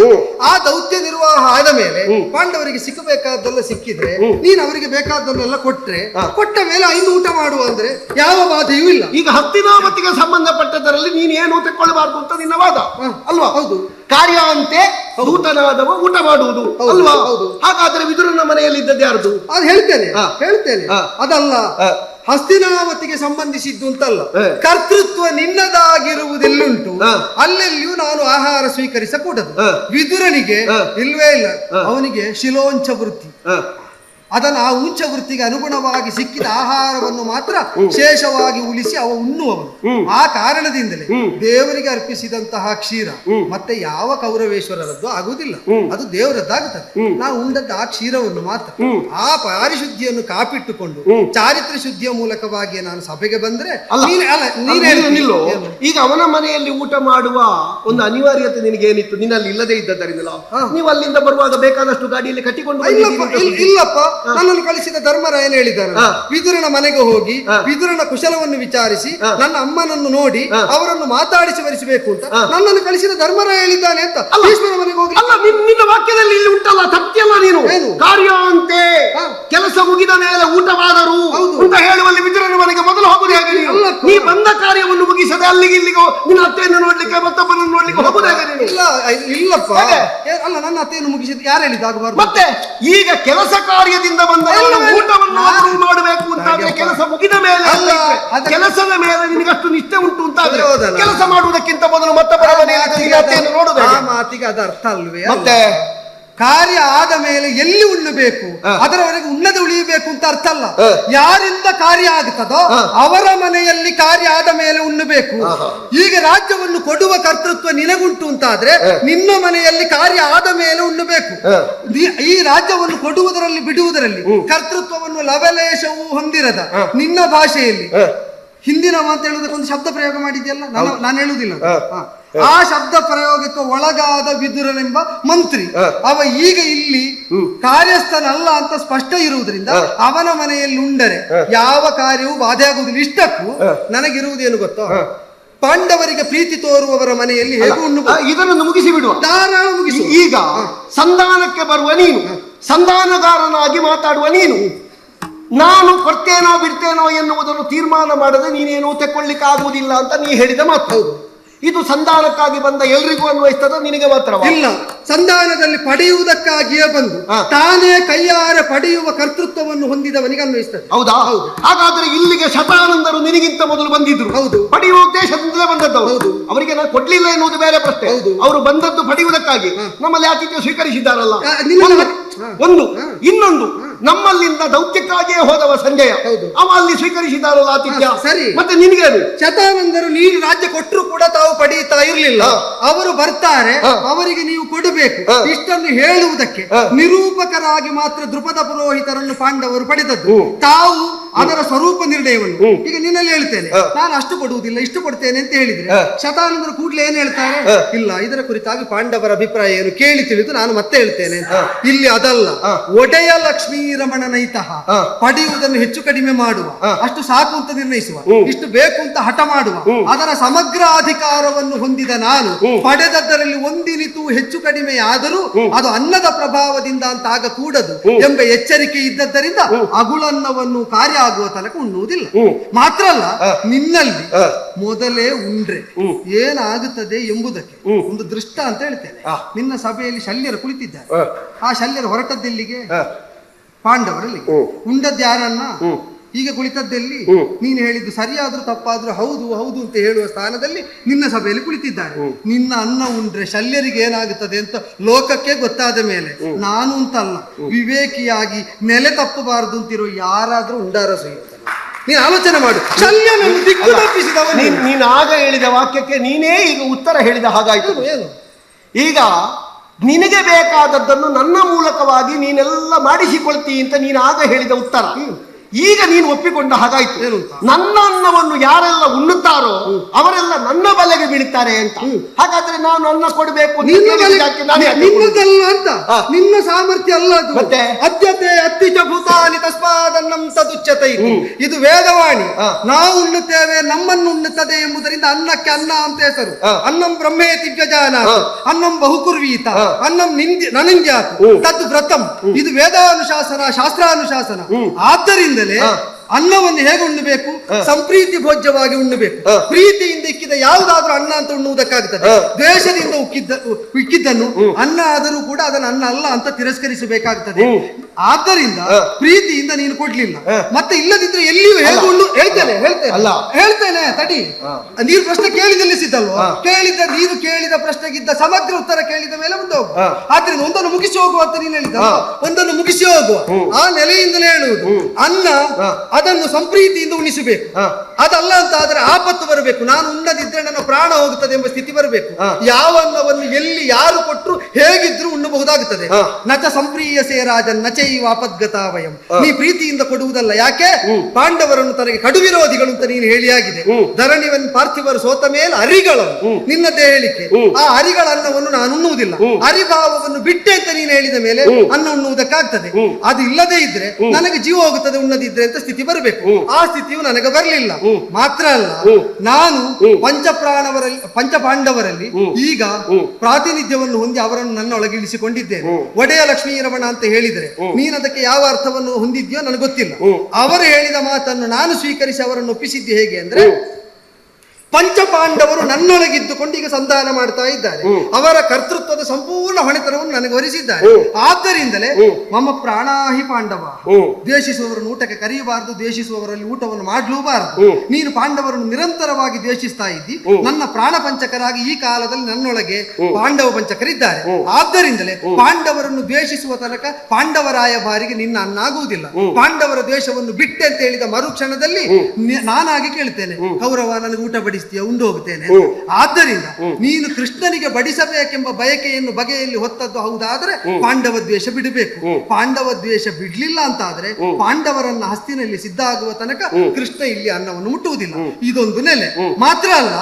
ಆ ದೌತ್ಯ ನಿರ್ವಾಹ ಆದ ಮೇಲೆ ಪಾಂಡವರಿಗೆ ಸಿಕ್ಕಬೇಕಾದ್ದೆಲ್ಲ ಸಿಕ್ಕಿದ್ರೆ. ನೀನು ಅವರಿಗೆ ಬೇಕಾದ್ದನ್ನೆಲ್ಲ ಕೊಟ್ರೆ ಹಾ. ಕೊಟ್ಟ ಮೇಲೆ ಐದು ಊಟ ಮಾಡುವ ಅಂದ್ರೆ ಯಾವ ಬಾಧೆಯೂ ಇಲ್ಲ ಈಗ ಹತ್ತಿನಾಮತಿಗೆ ಸಂಬಂಧಪಟ್ಟದರಲ್ಲಿ ನೀನು ಏನು ತಗೊಳ್ಬಾರ್ದು ಅಂತ ನಿನ್ನ ವಾದ. ಅಲ್ವಾ ಹೌದು. ಕಾರ್ಯ ಅಂತೆ ದೂತನಾದವ ಊಟ ಮಾಡುವುದು ಅಲ್ವಾ ಹೌದು. ಹಾಗಾದ್ರೆ ವಿದುರನ ಮನೆಯಲ್ಲಿ ಇದ್ದದ್ದು ಯಾರ್ದು ಅದು ಹೇಳ್ತೇನೆ. ಹೇಳ್ತೇನೆ ಅದಲ್ಲ. ಹಸ್ತಿನಾವತಿಗೆ ಸಂಬಂಧಿಸಿದ್ದು ಅಂತಲ್ಲ. ಕರ್ತೃತ್ವ ನಿನ್ನದಾಗಿರುವುದೆಲ್ಲುಂಟು. ಅಲ್ಲೆಲ್ಲಿಯೂ ನಾನು ಆಹಾರ ಸ್ವೀಕರಿಸಕೂಡದು. ವಿದುರನಿಗೆ. ಇಲ್ವೇ ಇಲ್ಲ ಅವನಿಗೆ ಶಿಲೋಂಚ ವೃತ್ತಿ. ಅದನ್ನು ಆ ಉಂಚ ವೃತ್ತಿಗೆ ಅನುಗುಣವಾಗಿ ಸಿಕ್ಕಿದ ಆಹಾರವನ್ನು ಮಾತ್ರ ಶೇಷವಾಗಿ ಉಳಿಸಿ ಅವ ಉಣ್ಣುವವನು. ಆ ಕಾರಣದಿಂದಲೇ ದೇವರಿಗೆ ಅರ್ಪಿಸಿದಂತಹ ಕ್ಷೀರ ಮತ್ತೆ ಯಾವ ಕೌರವೇಶ್ವರರದ್ದು ಆಗುವುದಿಲ್ಲ. ಅದು ದೇವರದ್ದಾಗುತ್ತದೆ. ನಾವು ಉಂಡದ್ದು ಆ ಕ್ಷೀರವನ್ನು ಮಾತ್ರ ಆ ಪಾರಿಶುದ್ಧಿಯನ್ನು ಕಾಪಿಟ್ಟುಕೊಂಡು ಚಾರಿತ್ರ ಚಾರಿತ್ರ್ಯ ಶುದ್ಧಿಯ ಮೂಲಕವಾಗಿ ನಾನು ಸಭೆಗೆ ಬಂದ್ರೆ? ಈಗ ಅವನ ಮನೆಯಲ್ಲಿ ಊಟ ಮಾಡುವ ಒಂದು ಅನಿವಾರ್ಯತೆ ನಿನಗೆ ಏನಿತ್ತು ನಿನ್ನಲ್ಲಿ ಇಲ್ಲದೆ ಇದ್ದದರಿಂದಲ ಹಾ. ನೀವು ಅಲ್ಲಿಂದ ಬರುವಾಗ ಬೇಕಾದಷ್ಟು ಗಾಡಿಯಲ್ಲಿ ಕಟ್ಟಿಕೊಂಡು ಇಲ್ಲಪ್ಪ. ನನ್ನನ್ನು ಕಳಿಸಿದ ಧರ್ಮರ ಏನು ಹೇಳಿದ್ದಾರೆ? ವಿದುರನ ಮನೆಗೆ ಹೋಗಿ. ವಿದುರನ ಕುಶಲವನ್ನು ವಿಚಾರಿಸಿ ನನ್ನ ಅಮ್ಮನನ್ನು ನೋಡಿ ಅವರನ್ನು ಮಾತಾಡಿಸಿ ವರಿಸಬೇಕು ಅಂತ ನನ್ನನ್ನು ಕಳಿಸಿದ ಧರ್ಮರ ಹೇಳಿದ್ದಾನೆ ಅಂತ. ಭೀಷ್ಮನ ಮನೆಗೆ ಹೋಗಿ ಅಲ್ಲ ನಿನ್- ನಿನ್ನ ವಾಕ್ಯದಲ್ಲಿ ಇಲ್ಲಿ ಉಂಟಲ್ಲ ತಪ್ಪಿಯಲ್ಲ ನೀನು? ಏನು? ಕಾರ್ಯ ಅಂತೆ ಕೆಲಸ ಮುಗಿದ ಮೇಲೆ ಊಟವಾದರು. ಅಂತ ಹೇಳುವಲ್ಲಿ ವಿದುರನ ಮನೆಗೆ ಮೊದಲು ಹೋಗುದು ಹೇಗೆ ನೀ ಬಂದ ಕಾರ್ಯವನ್ನು ಮುಗಿಸದೆ ಅಲ್ಲಿಗೆ ಇಲ್ಲಿಗೆ ನಿನ್ನ ಅತ್ತೆಯನ್ನು ನೋಡ್ಲಿಕ್ಕೆ ಮತ್ತೊಬ್ಬನನ್ನು ನೋಡ್ಲಿಕ್ಕೆ ಹೋಗುದು ಹೇಗೆ ಇಲ್ಲ ಇಲ್ಲಪ್ಪ. ನನ್ನ ಮುಗಿಸಿದ್ದು ಯಾರು ಹೇಳಿದ್ದು? ಆಗಬಾರ್ದು ಮತ್ತೆ ಈಗ ಕೆಲಸ ಕಾರ್ಯದಿಂದ ಬಂದ ಊಟವನ್ನು ಆದರೂ ಮಾಡಬೇಕು ಅಂತ ಆದ್ರೆ ಕೆಲಸ ಮುಗಿದ ಮೇಲೆ ಅಲ್ಲ, ಕೆಲಸದ ಮೇಲೆ ನಿನಗಷ್ಟು ನಿಷ್ಠೆ ಉಂಟು ಅಂತ ಆದ್ರೆ. ಕೆಲಸ ಮಾಡುವುದಕ್ಕಿಂತ ಮೊದಲು ಮತ್ತೊಬ್ಬರ ಮನೆಯಲ್ಲಿ ನೋಡುದು ಆ ಹೇಗೆ? ಮಾತಿಗೆ ಅದು ಅರ್ಥ ಅಲ್ವೇ? ಮತ್ತೆ ಕಾರ್ಯ ಆದ ಮೇಲೆ ಎಲ್ಲಿ ಉಣ್ಣಬೇಕು? ಅದರವರೆಗೆ ಉಣ್ಣದೆ ಉಳಿಯಬೇಕು ಅಂತ ಅರ್ಥ ಅಲ್ಲ. ಯಾರಿಂದ ಕಾರ್ಯ ಆಗುತ್ತದೋ ಅವರ ಮನೆಯಲ್ಲಿ ಕಾರ್ಯ ಆದ ಮೇಲೆ ಉಣ್ಣಬೇಕು. ಈಗ ರಾಜ್ಯವನ್ನು ಕೊಡುವ ಕರ್ತೃತ್ವ ನಿನಗುಂಟು ಅಂತಾದ್ರೆ. ನಿನ್ನ ಮನೆಯಲ್ಲಿ ಕಾರ್ಯ ಆದ ಮೇಲೆ ಉಣ್ಣಬೇಕು. ಈ ರಾಜ್ಯವನ್ನು ಕೊಡುವುದರಲ್ಲಿ ಬಿಡುವುದರಲ್ಲಿ ಕರ್ತೃತ್ವವನ್ನು ಲವಲೇಶವೂ ಹೊಂದಿರದ. ನಿನ್ನ ಭಾಷೆಯಲ್ಲಿ. ಹಿಂದಿನ ಮಾತು ಹೇಳುವುದಕ್ಕೊಂದು ಶಬ್ದ ಪ್ರಯೋಗ ಮಾಡಿದ್ಯಲ್ಲ? ನಾನು ನಾನು ಹೇಳುವುದಿಲ್ಲ. ಆ ಶಬ್ದ ಪ್ರಯೋಗಕ್ಕೆ ಒಳಗಾದ ವಿದುರನೆಂಬ ಮಂತ್ರಿ. ಅವ ಈಗ ಇಲ್ಲಿ ಕಾರ್ಯಸ್ಥನಲ್ಲ ಅಂತ ಸ್ಪಷ್ಟ ಇರುವುದರಿಂದ ಅವನ ಮನೆಯಲ್ಲಿ ಉಂಡರೆ ಯಾವ ಕಾರ್ಯವೂ ಬಾಧೆ ಆಗುವುದಿಲ್ಲ ಇಷ್ಟಕ್ಕೂ ನನಗಿರುವುದೇನು ಗೊತ್ತೋ? ಪಾಂಡವರಿಗೆ ಪ್ರೀತಿ ತೋರುವವರ ಮನೆಯಲ್ಲಿ ಹೇಗೂ ಇದನ್ನು ಮುಗಿಸಿ ಬಿಡುವ. ಧಾರಾಳ ಮುಗಿಸು. ಈಗ ಸಂಧಾನಕ್ಕೆ ಬರುವ ನೀನು ಸಂಧಾನಗಾರನಾಗಿ ಮಾತಾಡುವ ನೀನು. ನಾನು ಕೊಡ್ತೇನೋ ಬಿಡ್ತೇನೋ ಎನ್ನುವುದನ್ನು ತೀರ್ಮಾನ ಮಾಡದೆ ನೀನೇನು ತೆಕ್ಕೊಳ್ಳಿಕ್ಕೆ ಆಗುವುದಿಲ್ಲ ಅಂತ ನೀ ಹೇಳಿದ ಮಾತು. ಇದು ಸಂಧಾನಕ್ಕಾಗಿ ಬಂದ ಎಲ್ರಿಗೂ ಅನ್ವಯಿಸ್ತದ? ನಿನಗೆ ಮಾತ್ರ ಇಲ್ಲ. ಸಂಧಾನದಲ್ಲಿ ಪಡೆಯುವುದಕ್ಕಾಗಿಯೇ ಬಂದು. ತಾನೇ ಕೈಯಾರೆ ಪಡೆಯುವ ಕರ್ತೃತ್ವವನ್ನು ಹೊಂದಿದವನಿಗೆ ಅನ್ವಯಿಸ್ತದೆ. ಹೌದಾ? ಹಾಗಾದ್ರೆ ಇಲ್ಲಿಗೆ ಶತಾನಂದರು ನಿನಗಿಂತ ಮೊದಲು ಬಂದಿದ್ರು. ಹೌದು. ಪಡೆಯುವ ಉದ್ದೇಶದಿಂದಲೇ ಬಂದದ್ದು ಹೌದು. ಅವರಿಗೆ ನಾನು ಕೊಡ್ಲಿಲ್ಲ ಎನ್ನುವುದು ಬೇರೆ ಪ್ರಶ್ನೆ. ಹೌದು. ಅವರು ಬಂದದ್ದು ಪಡೆಯುವುದಕ್ಕಾಗಿ. ನಮ್ಮಲ್ಲಿ ಆತಿಥ್ಯ ಸ್ವೀಕರಿಸಿದ್ದಾರಲ್ಲ. ಒಂದು. ಇನ್ನೊಂದು. ನಮ್ಮಲ್ಲಿಂದ ದೌತ್ಯಕ್ಕಾಗಿಯೇ ಹೋದವ ಸಂಜಯ. ಅವ ಅಲ್ಲಿ ಸ್ವೀಕರಿಸಿದಾರಲ್ಲ ಆತಿಥ್ಯ? ಸರಿ. ಮತ್ತೆ ನಿನಗೇನು ಶತಾನಂದರು ನೀನು ರಾಜ್ಯ ಕೊಟ್ಟರು ಕೂಡ ತಾವು ಪಡೆಯುತ್ತಾ ಇರಲಿಲ್ಲ. ಅವರು ಬರ್ತಾರೆ. ಅವರಿಗೆ ನೀವು ಕೊಡಬೇಕು. ಇಷ್ಟನ್ನು ಹೇಳುವುದಕ್ಕೆ. ನಿರೂಪಕರಾಗಿ ಮಾತ್ರ ದ್ರುಪದ ಪುರೋಹಿತರನ್ನು ಪಾಂಡವರು ಪಡೆದದ್ದು. ತಾವು ಅದರ ಸ್ವರೂಪ ನಿರ್ಣಯವನ್ನು. ಈಗ ನಿನ್ನಲ್ಲಿ ಹೇಳ್ತೇನೆ. ನಾನು ಅಷ್ಟು ಕೊಡುವುದಿಲ್ಲ ಇಷ್ಟು ಕೊಡ್ತೇನೆ ಅಂತ ಹೇಳಿದ್ರೆ. ಶತಾನಂದರು ಕೂಡಲೇ ಏನ್ ಹೇಳ್ತಾರೆ? ಇಲ್ಲ ಇದರ ಕುರಿತಾಗಿ ಪಾಂಡವರ ಅಭಿಪ್ರಾಯ ಏನು ಕೇಳಿ ತಿಳಿದು ನಾನು ಮತ್ತೆ ಹೇಳ್ತೇನೆ ಅಂತ. ಇಲ್ಲಿ ಅದಲ್ಲ. ಒಡೆಯ ಲಕ್ಷ್ಮೀ ರಮಣ ನೈತಃ ಪಡೆಯುವುದನ್ನು ಹೆಚ್ಚು ಕಡಿಮೆ ಮಾಡುವ ಅಷ್ಟು ಸಾಕು ಅಂತ ನಿರ್ಣಯಿಸುವ. ಇಷ್ಟು ಬೇಕು ಅಂತ ಹಠ ಮಾಡುವ ಅದರ ಸಮಗ್ರ ಅಧಿಕಾರವನ್ನು ಹೊಂದಿದ ನಾನು. ಪಡೆದದ್ದರಲ್ಲಿ ಒಂದಿನಿತು ಹೆಚ್ಚು ಕಡಿಮೆ ಆದರೂ ಅದು ಅನ್ನದ ಪ್ರಭಾವದಿಂದ ಅಂತ ಆಗ ಕೂಡದು ಎಂಬ ಎಚ್ಚರಿಕೆ ಇದ್ದದ್ದರಿಂದ ಅಗುಳನ್ನವನ್ನು ಕಾರ್ಯ ಆಗುವ ತನಕ ಉಣ್ಣುವುದಿಲ್ಲ. ಮಾತ್ರ ಅಲ್ಲ ನಿನ್ನಲ್ಲಿ. ಮೊದಲೇ ಉಂಡ್ರೆ ಏನಾಗುತ್ತದೆ ಎಂಬುದಕ್ಕೆ ಒಂದು ದೃಷ್ಟ ಅಂತ ಹೇಳ್ತೇನೆ. ನಿನ್ನ ಸಭೆಯಲ್ಲಿ ಶಲ್ಯರು ಕುಳಿತಿದ್ದಾರೆ. ಆ ಶಲ್ಯರು ಹೊರಟದ್ದೆಲ್ಲಿಗೆ. ಪಾಂಡವರಲ್ಲಿ. ಉಂಡದ್ದು ಯಾರನ್ನ. ಈಗ ಕುಳಿತದ್ದೆಲ್ಲಿ. ನೀನು ಹೇಳಿದ್ದು ಸರಿಯಾದ್ರೂ ತಪ್ಪಾದ್ರೂ ಹೌದು ಹೌದು ಅಂತ ಹೇಳುವ ಸ್ಥಾನದಲ್ಲಿ ನಿನ್ನ ಸಭೆಯಲ್ಲಿ ಕುಳಿತಿದ್ದಾರೆ. ನಿನ್ನ ಅನ್ನ ಉಂಡ್ರೆ ಶಲ್ಯರಿಗೆ ಏನಾಗುತ್ತದೆ ಅಂತ ಲೋಕಕ್ಕೆ ಗೊತ್ತಾದ ಮೇಲೆ ನಾನು ಅಂತಲ್ಲ ವಿವೇಕಿಯಾಗಿ ನೆಲೆ ತಪ್ಪಬಾರದು ಅಂತಿರೋ ಯಾರಾದ್ರೂ ಉಂಡಾರ ಸಹಿತ ನೀನು ಆಲೋಚನೆ ಮಾಡು. ಶಲ್ಯನನ್ನು ದಿಕ್ಕು ತಪ್ಪಿಸಿದವ ನೀನ್- ಆಗ ಹೇಳಿದ ವಾಕ್ಯಕ್ಕೆ ನೀನೇ ಈಗ ಉತ್ತರ ಹೇಳಿದ ಹಾಗಾಯ್ತು. ಏನು ಈಗ ನಿನಗೆ ಬೇಕಾದದ್ದನ್ನು ನನ್ನ ಮೂಲಕವಾಗಿ ನೀನೆಲ್ಲ ಮಾಡಿಸಿಕೊಳ್ತೀ ಅಂತ ನೀನು ಆಗ ಹೇಳಿದ ಉತ್ತರ. ಈಗ ನೀನು ಒಪ್ಪಿಕೊಂಡ ಹಾಗಾಯ್ತು? ನನ್ನ ಅನ್ನವನ್ನು ಯಾರೆಲ್ಲ ಉಣ್ಣುತ್ತಾರೋ ಅವರೆಲ್ಲ ನನ್ನ ಬಲೆಗೆ ಬೀಳುತ್ತಾರೆ ಅಂತ. ಹಾಗಾದ್ರೆ ನಾನು ಅನ್ನ ಕೊಡಬೇಕು ನಿನ್ನ? ನಿನ್ನದಲ್ಲ ಅಂತ. ಸಾಮರ್ಥ್ಯ ಅಲ್ಲ ಅದು. ಮತ್ತೆ? ಅದ್ಯತೆ ಅತ್ತಿಚ ಭೂತಾನಿ ತಸ್ಮಾದನ್ನಂ ತದುಚ್ಯತೆ ಇದು. ವೇದವಾಣಿ. ನಾವು ಉಣ್ಣುತ್ತೇವೆ ನಮ್ಮನ್ನು ಉಣ್ಣುತ್ತದೆ ಎಂಬುದರಿಂದ ಅನ್ನಕ್ಕೆ ಅನ್ನ ಅಂತ ಹೆಸರು. ಅನ್ನಂ ಬ್ರಹ್ಮೇ ವ್ಯಜಾನ ಅನ್ನಂ ಬಹುಕುರ್ವೀತ. ಅನ್ನಂ ನಿಂದ್ಯ ನನಿಂದ್ಯಾತ್. ತದ್ ವ್ರತಂ ಇದು ವೇದಾನುಶಾಸನ ಶಾಸ್ತ್ರಾನುಶಾಸನ. ಹ್ಮ್. ಆದ್ದರಿಂದಲೇ ಹಾ. ಅನ್ನವನ್ನು ಹೇಗೆ ಉಣ್ಣಬೇಕು. ಸಂಪ್ರೀತಿ ಭೋಜ್ಯವಾಗಿ ಉಣ್ಣಬೇಕು. ಪ್ರೀತಿಯಿಂದ ಇಕ್ಕಿದ ಯಾವುದಾದ್ರೂ ಅನ್ನ ಅಂತ ಉಣ್ಣುವುದಕ್ಕಾಗುತ್ತದೆ. ದ್ವೇಷದಿಂದ ಉಕ್ಕಿದ್ದ ಉಕ್ಕಿದ್ದನ್ನು ಅನ್ನ ಆದರೂ ಕೂಡ ಅದನ್ನು ಅನ್ನ ಅಲ್ಲ ಅಂತ ತಿರಸ್ಕರಿಸಬೇಕಾಗುತ್ತದೆ. ಆದ್ದರಿಂದ ಪ್ರೀತಿಯಿಂದ ನೀನು ಕೊಡ್ಲಿಲ್ಲ. ಮತ್ತೆ ಇಲ್ಲದಿದ್ರೆ ಎಲ್ಲಿಯೂ ಹೇಗೆ. ಉಣ್ಣು ಹೇಳ್ತೇನೆ ಹೇಳ್ತೇನೆ. ಅಲ್ಲ. ಹೇಳ್ತೇನೆ ತಡಿ. ನೀನು ಪ್ರಶ್ನೆ ಕೇಳಿ ನಿಲ್ಲಿಸಿದ್ದಲ್ವ ಕೇಳಿದ ನೀನು ಕೇಳಿದ ಪ್ರಶ್ನೆಗಿದ್ದ ಸಮಗ್ರ ಉತ್ತರ ಕೇಳಿದ ಮೇಲೆ ಮುಂದೆ ಹೋಗು ಆದ್ರಿಂದ ಒಂದನ್ನು ಮುಗಿಸಿ ಹೋಗುವ ಅಂತ ನೀನು ಹೇಳಿದ ಒಂದನ್ನು ಮುಗಿಸಿ ಹೋಗುವ. ಆ ನೆಲೆಯಿಂದಲೇ ಹೇಳುವುದು. ಅನ್ನ. ಅದನ್ನು ಸಂಪ್ರೀತಿಯಿಂದ ಉಣಿಸಬೇಕು. ಅದಲ್ಲ ಅಂತ ಆದ್ರೆ ಆಪತ್ತು ಬರಬೇಕು. ನಾನು ಉಣ್ಣದಿದ್ರೆ ನನ್ನ ಪ್ರಾಣ ಹೋಗುತ್ತದೆ ಎಂಬ ಸ್ಥಿತಿ ಬರಬೇಕು. ಯಾವ ಅನ್ನವನ್ನು ಎಲ್ಲಿ ಯಾರು ಕೊಟ್ಟರು ಹೇಗಿದ್ರು ಉಣ್ಣಬಹುದಾಗುತ್ತದೆ. ನಚ ಸಂಪ್ರೀಯಸೇ ರಾಜನ್ ನಚೈವ ಅಪದ್ಗತಾವಯಂ ಈ ನೀ ಪ್ರೀತಿಯಿಂದ ಕೊಡುವುದಲ್ಲ. ಯಾಕೆ? ಪಾಂಡವರನ್ನು ತನಗೆ ಕಡುವಿರೋಧಿಗಳು ಅಂತ ನೀನು ಹೇಳಿಯಾಗಿದೆ. ಧರಣಿವನ್ ಪಾರ್ಥಿವರು ಸೋತ ಮೇಲೆ ಅರಿಗಳು. ಹ್ಮ್. ನಿನ್ನದೇ ಹೇಳಿಕೆ. ಆ ಅರಿಗಳ ಅನ್ನವನ್ನು ನಾನು ಉಣ್ಣುವುದಿಲ್ಲ. ಅರಿಭಾವವನ್ನು ಬಿಟ್ಟೆ ಅಂತ ನೀನು ಹೇಳಿದ ಮೇಲೆ. ಅನ್ನ ಉಣ್ಣುವುದಕ್ಕಾಗ್ತದೆ. ಅದು ಇಲ್ಲದೇ ಇದ್ರೆ ನನಗೆ ಜೀವ ಹೋಗುತ್ತದೆ ಉಣ್ಣದಿದ್ರೆ ಅಂತ ಸ್ಥಿತಿ ಬರಬೇಕು. ಆ ಸ್ಥಿತಿಯು ನನಗೆ ಬರಲಿಲ್ಲ. ಮಾತ್ರ ಅಲ್ಲ ನಾನು ಪಂಚಪ್ರಾಣವರಲ್ಲಿ ಪಂಚಪಾಂಡವರಲ್ಲಿ ಈಗ. ಪ್ರಾತಿನಿಧ್ಯವನ್ನು ಹೊಂದಿ ಅವರನ್ನು ನನ್ನೊಳಗಿಳಿಸಿಕೊಂಡಿದ್ದೇನೆ ಇಳಿಸಿಕೊಂಡಿದ್ದೇನೆ. ಒಡೆಯ ಲಕ್ಷ್ಮೀ ರಮಣ ಅಂತ ಹೇಳಿದ್ರೆ. ನೀನು ಅದಕ್ಕೆ ಯಾವ ಅರ್ಥವನ್ನು ಹೊಂದಿದ್ಯೋ ನನಗೆ ಗೊತ್ತಿಲ್ಲ. ಅವರು ಹೇಳಿದ ಮಾತನ್ನು ನಾನು ಸ್ವೀಕರಿಸಿ ಅವರನ್ನು ಒಪ್ಪಿಸಿದ್ದು ಹೇಗೆ ಅಂದ್ರೆ. ಪಂಚಪಾಂಡವರು ನನ್ನೊಳಗಿದ್ದುಕೊಂಡು ಈಗ ಸಂಧಾನ ಮಾಡ್ತಾ ಇದ್ದಾರೆ. ಅವರ ಕರ್ತೃತ್ವದ ಸಂಪೂರ್ಣ ಹೊಣೆತನವನ್ನು ನನಗೆ ಹೊರಿಸಿದ್ದಾರೆ. ಆದ್ದರಿಂದಲೇ. ಮಮ್ಮ ಪ್ರಾಣಾಹಿ ಪಾಂಡವ. ದ್ವೇಷಿಸುವವರನ್ನು ಊಟಕ್ಕೆ ಕರೆಯಬಾರದು ದ್ವೇಷಿಸುವವರಲ್ಲಿ ಊಟವನ್ನು ಮಾಡಲೂಬಾರದು. ನೀನು ಪಾಂಡವರನ್ನು ನಿರಂತರವಾಗಿ ದ್ವೇಷಿಸ್ತಾ ಇದ್ದಿ. ನನ್ನ ಪ್ರಾಣ ಪಂಚಕರಾಗಿ ಈ ಕಾಲದಲ್ಲಿ ನನ್ನೊಳಗೆ ಪಾಂಡವ ಪಂಚಕರಿದ್ದಾರೆ. ಆದ್ದರಿಂದಲೇ ಪಾಂಡವರನ್ನು ದ್ವೇಷಿಸುವ ತನಕ ಪಾಂಡವರಾಯ ಬಾರಿಗೆ ನಿನ್ನ ಅನ್ನಾಗುವುದಿಲ್ಲ. ಪಾಂಡವರ ದ್ವೇಷವನ್ನು ಬಿಟ್ಟೆ ಅಂತ ಹೇಳಿದ ಮರುಕ್ಷಣದಲ್ಲಿ ನಾನಾಗಿ ಕೇಳ್ತೇನೆ ಕೌರವ ನನಗೆ ಊಟ ಬಡಿಸ್ತೀಯ ಉಂಡು ಹೋಗ್ತೇನೆ ಹ್ಮ್. ಆದ್ದರಿಂದ ನೀನು ಕೃಷ್ಣನಿಗೆ ಬಡಿಸಬೇಕೆಂಬ ಬಯಕೆಯನ್ನು ಬಗೆಯಲ್ಲಿ ಹೊತ್ತದ್ದು ಹೌದಾದ್ರೆ ಪಾಂಡವ ದ್ವೇಷ ಬಿಡಬೇಕು. ಪಾಂಡವ ದ್ವೇಷ ಬಿಡ್ಲಿಲ್ಲ ಅಂತಾದ್ರೆ ಆದ್ರೆ ಪಾಂಡವರನ್ನ ಹಸ್ತಿನಲ್ಲಿ ಸಿದ್ಧ ಆಗುವ ತನಕ ಕೃಷ್ಣ ಇಲ್ಲಿ ಅನ್ನವನ್ನು ಮುಟ್ಟುವುದಿಲ್ಲ. ಇದೊಂದು ನೆಲೆ. ಮಾತ್ರ ಅಲ್ಲ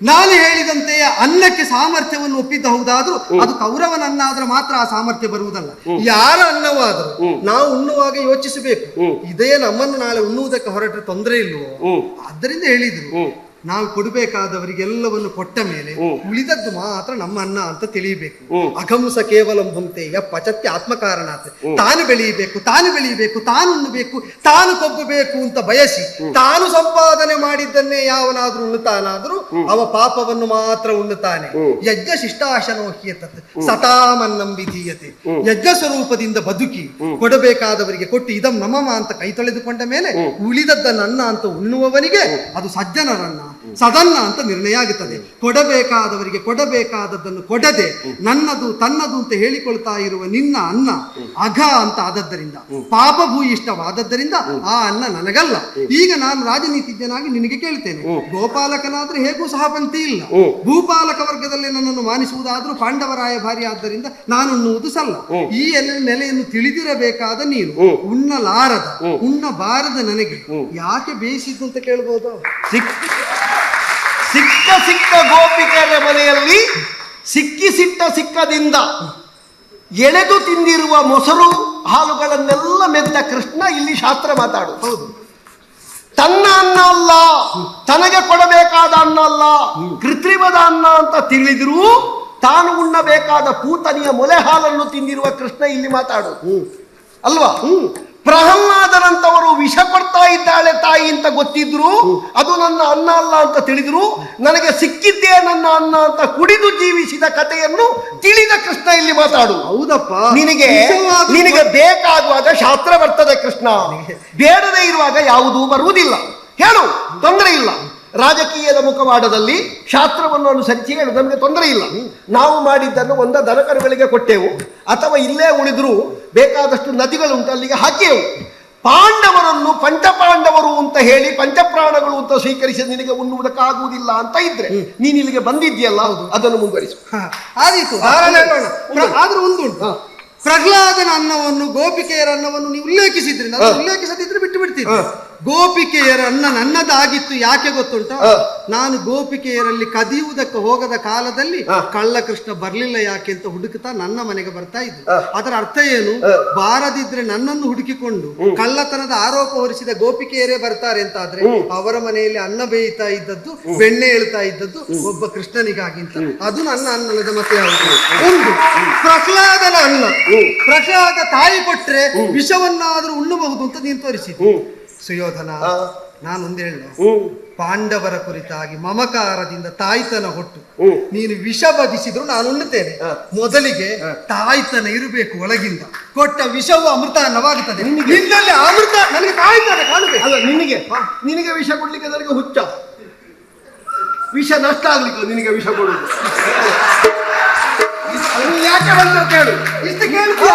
ನಾನು ಹೇಳಿದಂತೆ ಅನ್ನಕ್ಕೆ ಸಾಮರ್ಥ್ಯವನ್ನು ಒಪ್ಪಿದ್ದ ಹೌದಾದ್ರೂ ಅದು ಕೌರವನ ಅನ್ನ ಆದ್ರೆ ಮಾತ್ರ ಆ ಸಾಮರ್ಥ್ಯ ಬರುವುದಲ್ಲ. ಯಾರ ಅನ್ನವಾದರೂ. ನಾವು ಉಣ್ಣುವಾಗ ಯೋಚಿಸಬೇಕು. ಇದೇ ನಮ್ಮನ್ನು ನಾಳೆ ಉಣ್ಣುವುದಕ್ಕೆ ಹೊರಟ್ರೆ ತೊಂದರೆ ಇಲ್ವೋ. ಆದ್ದರಿಂದ ಹೇಳಿದ್ರು. ನಾವು ಕೊಡಬೇಕಾದವರಿಗೆಲ್ಲವನ್ನು ಕೊಟ್ಟ ಮೇಲೆ ಉಳಿದದ್ದು ಮಾತ್ರ ನಮ್ಮ ಅನ್ನ ಅಂತ ತಿಳಿಯಬೇಕು. ಅಗಂಸ ಕೇವಲ ಭುಂಕ್ತೆಯ ಪಚತ್ಯ ಆತ್ಮಕಾರಣ ತಾನು ಬೆಳೆಯಬೇಕು ತಾನು ಬೆಳೆಯಬೇಕು ತಾನು ಉಣ್ಣಬೇಕು ತಾನು ಕೊಬ್ಬಬೇಕು ಅಂತ ಬಯಸಿ ತಾನು ಸಂಪಾದನೆ ಮಾಡಿದ್ದನ್ನೇ ಯಾವನಾದ್ರೂ ಉಣ್ಣುತ್ತಾನಾದ್ರೂ ಅವ ಪಾಪವನ್ನು ಮಾತ್ರ ಉಣ್ಣುತ್ತಾನೆ. ಯಜ್ಞ ಶಿಷ್ಟಾಶನೋ ಸತಾಮನ್ನಂಬಿಧೀಯತೆ ಸತಾಮನ್ನಂ ವಿಧೀಯತೆ ಯಜ್ಞ ಸ್ವರೂಪದಿಂದ ಬದುಕಿ ಕೊಡಬೇಕಾದವರಿಗೆ ಕೊಟ್ಟು ಇದಂ ನಮಮ ಅಂತ ಕೈ ತೊಳೆದುಕೊಂಡ ಮೇಲೆ ಉಳಿದದ್ದನ್ನ ನನ್ನ ಅಂತ ಉಣ್ಣುವವನಿಗೆ ಅದು ಸಜ್ಜನರನ್ನ ಸದನ್ನ ಅಂತ ನಿರ್ಣಯ ಆಗುತ್ತದೆ. ಕೊಡಬೇಕಾದವರಿಗೆ ಕೊಡಬೇಕಾದದ್ದನ್ನು ಕೊಡದೆ ನನ್ನದು ತನ್ನದು ಅಂತ ಹೇಳಿಕೊಳ್ತಾ ಇರುವ ನಿನ್ನ ಅನ್ನ ಅಘ ಅಂತ ಆದದ್ದರಿಂದ ಪಾಪ ಭೂಯಿಷ್ಟವಾದದ್ದರಿಂದ ಆ ಅನ್ನ ನನಗಲ್ಲ. ಈಗ ನಾನು ರಾಜನೀತಿಜ್ಞನಾಗಿ ನಿನಗೆ ಕೇಳ್ತೇನೆ. ಗೋಪಾಲಕನಾದ್ರೆ ಹೇಗೂ ಸಹ ಪಂಕ್ತಿ ಇಲ್ಲ. ಭೂಪಾಲಕ ವರ್ಗದಲ್ಲಿ ನನ್ನನ್ನು ಮಾನಿಸುವುದಾದ್ರೂ ಪಾಂಡವರಾಯ ಭಾರಿ ಆದ್ದರಿಂದ ನಾನು ಅನ್ನುವುದು ಸಲ್ಲ. ಈ ಎಲ್ಲ ನೆಲೆಯನ್ನು ತಿಳಿದಿರಬೇಕಾದ ನೀನು ಉಣ್ಣಲಾರದ ಉಣ್ಣಬಾರದ ನನಗೆ ಯಾಕೆ ಬೇಯಿಸಿದ್ದು ಅಂತ ಕೇಳ್ಬೋದು? ಸಿಕ್ಕ ಸಿಕ್ಕ ಗೋಪಿಕೆಯ ಮನೆಯಲ್ಲಿ ಸಿಕ್ಕಿ ಸಿಟ್ಟ ಸಿಕ್ಕದಿಂದ ಎಳೆದು ತಿಂದಿರುವ ಮೊಸರು ಹಾಲುಗಳನ್ನೆಲ್ಲ ಮೆದ್ದ ಕೃಷ್ಣ ಇಲ್ಲಿ ಶಾಸ್ತ್ರ ಮಾತಾಡು. ಹೌದು. ತನ್ನ ಅನ್ನ ಅಲ್ಲ ತನಗೆ ಕೊಡಬೇಕಾದ ಅನ್ನ ಅಲ್ಲ ಕೃತ್ರಿಮದ ಅನ್ನ ಅಂತ ತಿಳಿದಿರೂ ತಾನು ಉಣ್ಣಬೇಕಾದ ಪೂತನಿಯ ಮೊಲೆ ಹಾಲನ್ನು ತಿಂದಿರುವ ಕೃಷ್ಣ ಇಲ್ಲಿ ಮಾತಾಡು. ಅಲ್ವಾ? ಪ್ರಹ್ಲಾದರಂತವರು ವಿಷ ಕೊಡ್ತಾ ಇದ್ದಾಳೆ ತಾಯಿ ಅಂತ ಗೊತ್ತಿದ್ರು ಅದು ನನ್ನ ಅನ್ನ ಅಲ್ಲ ಅಂತ ತಿಳಿದ್ರು ನನಗೆ ಸಿಕ್ಕಿದ್ದೇ ನನ್ನ ಅನ್ನ ಅಂತ ಕುಡಿದು ಜೀವಿಸಿದ ಕಥೆಯನ್ನು ತಿಳಿದ ಕೃಷ್ಣ ಇಲ್ಲಿ ಮಾತಾಡು. ಹೌದಪ್ಪ. ನಿನಗೆ ನಿನಗೆ ಬೇಕಾಗುವಾಗ ಶಾಸ್ತ್ರ ಬರ್ತದೆ ಕೃಷ್ಣ. ಬೇಡದೆ ಇರುವಾಗ ಯಾವುದೂ ಬರುವುದಿಲ್ಲ. ಹೇಳು ತೊಂದರೆ ಇಲ್ಲ. ರಾಜಕೀಯದ ಮುಖವಾಡದಲ್ಲಿ ಶಾಸ್ತ್ರವನ್ನು ಅನುಸರಿಸಿ ಹೇಳು ನಮಗೆ ತೊಂದರೆ ಇಲ್ಲ. ನಾವು ಮಾಡಿದ್ದನ್ನು ಒಂದ ದನಕರುಗಳಿಗೆ ಕೊಟ್ಟೆವು. ಅಥವಾ ಇಲ್ಲೇ ಉಳಿದ್ರು ಬೇಕಾದಷ್ಟು ನದಿಗಳುಂಟು ಅಲ್ಲಿಗೆ ಹಾಕಿಯೆವು ಪಾಂಡವರನ್ನು ಪಂಚಪಾಂಡವರು ಅಂತ ಹೇಳಿ ಪಂಚಪ್ರಾಣಗಳು ಅಂತ ಸ್ವೀಕರಿಸಿ ನಿನಗೆ ಉಣ್ಣುವುದಕ್ಕಾಗುವುದಿಲ್ಲ ಅಂತ ಇದ್ರೆ ನೀನು ಇಲ್ಲಿಗೆ ಬಂದಿದ್ಯಲ್ಲ ಅದನ್ನು ಮುಂದುವರಿಸು. ಆದೀತು. ಆದ್ರೂ ಒಂದು ಉಂಟು ಪ್ರಹ್ಲಾದನ ಅನ್ನವನ್ನು ಗೋಪಿಕೆಯರ ಅನ್ನವನ್ನು ನೀವು ಉಲ್ಲೇಖಿಸಿದ್ರಿ ನಾನು ಉಲ್ಲೇಖಿಸದಿದ್ರೆ ಬಿಟ್ಟು ಬಿಡ್ತೀನಿ ಗೋಪಿಕೆಯರ ಅನ್ನ ನನ್ನದಾಗಿತ್ತು ಯಾಕೆ ಗೊತ್ತುಂಟ? ನಾನು ಗೋಪಿಕೆಯರಲ್ಲಿ ಕದಿಯುವುದಕ್ಕೆ ಹೋಗದ ಕಾಲದಲ್ಲಿ ಕಳ್ಳ ಕೃಷ್ಣ ಬರ್ಲಿಲ್ಲ ಯಾಕೆ ಅಂತ ಹುಡುಕ್ತಾ ನನ್ನ ಮನೆಗೆ ಬರ್ತಾ ಇದ್ದು ಅದರ ಅರ್ಥ ಏನು? ಬಾರದಿದ್ರೆ ನನ್ನನ್ನು ಹುಡುಕಿಕೊಂಡು ಕಳ್ಳತನದ ಆರೋಪ ಹೊರಿಸಿದ ಗೋಪಿಕೆಯರೇ ಬರ್ತಾರೆ ಅಂತ ಆದ್ರೆ ಅವರ ಮನೆಯಲ್ಲಿ ಅನ್ನ ಬೇಯ್ತಾ ಇದ್ದದ್ದು ಬೆಣ್ಣೆ ಹೇಳ್ತಾ ಇದ್ದದ್ದು ಒಬ್ಬ ಕೃಷ್ಣನಿಗಾಗಿ ಅಂತ ಅದು ನನ್ನ ಅನ್ನದ ಮತ್ತೆ ಯಾವುದು ಒಂದು ಪ್ರಹ್ಲಾದನ ಅನ್ನ. ಪ್ರಹ್ಲಾದ ತಾಯಿ ಕೊಟ್ರೆ ವಿಷವನ್ನಾದ್ರೂ ಉಣ್ಣಬಹುದು ಅಂತ ನೀನು ತೋರಿಸಿ ಸುಯೋಧನ ನಾನೊಂದು ಹೇಳ ಪಾಂಡವರ ಕುರಿತಾಗಿ ಮಮಕಾರದಿಂದ ತಾಯ್ತನ ಹೊಟ್ಟು. ನೀನು ವಿಷ ಬದಿಸಿದ್ರು ನಾನು ಉಣ್ಣುತ್ತೇನೆ. ಮೊದಲಿಗೆ ತಾಯ್ತನ ಇರಬೇಕು ಒಳಗಿಂದ. ಕೊಟ್ಟ ವಿಷವು ಅಮೃತ ಅನ್ನವಾಗುತ್ತದೆ ನಿನ್ನಲ್ಲಿ ಅಮೃತ ನನಗೆ ತಾಯ್ತನ ಕಾಣಬೇಕು ಅಲ್ಲ ನಿನಗೆ. ನಿನಗೆ ವಿಷ ಕೊಡ್ಲಿಕ್ಕೆ ನನಗೆ ಹುಚ್ಚ. ವಿಷ ನಷ್ಟ ಆಗ್ಲಿಕ್ಕೆ ನಿನಗೆ ವಿಷ ಕೊಡುವುದು. ಯಾಕೆ ಬಂದು ಕೇಳು? ಇಷ್ಟು ಕೇಳ್ತೀಯ?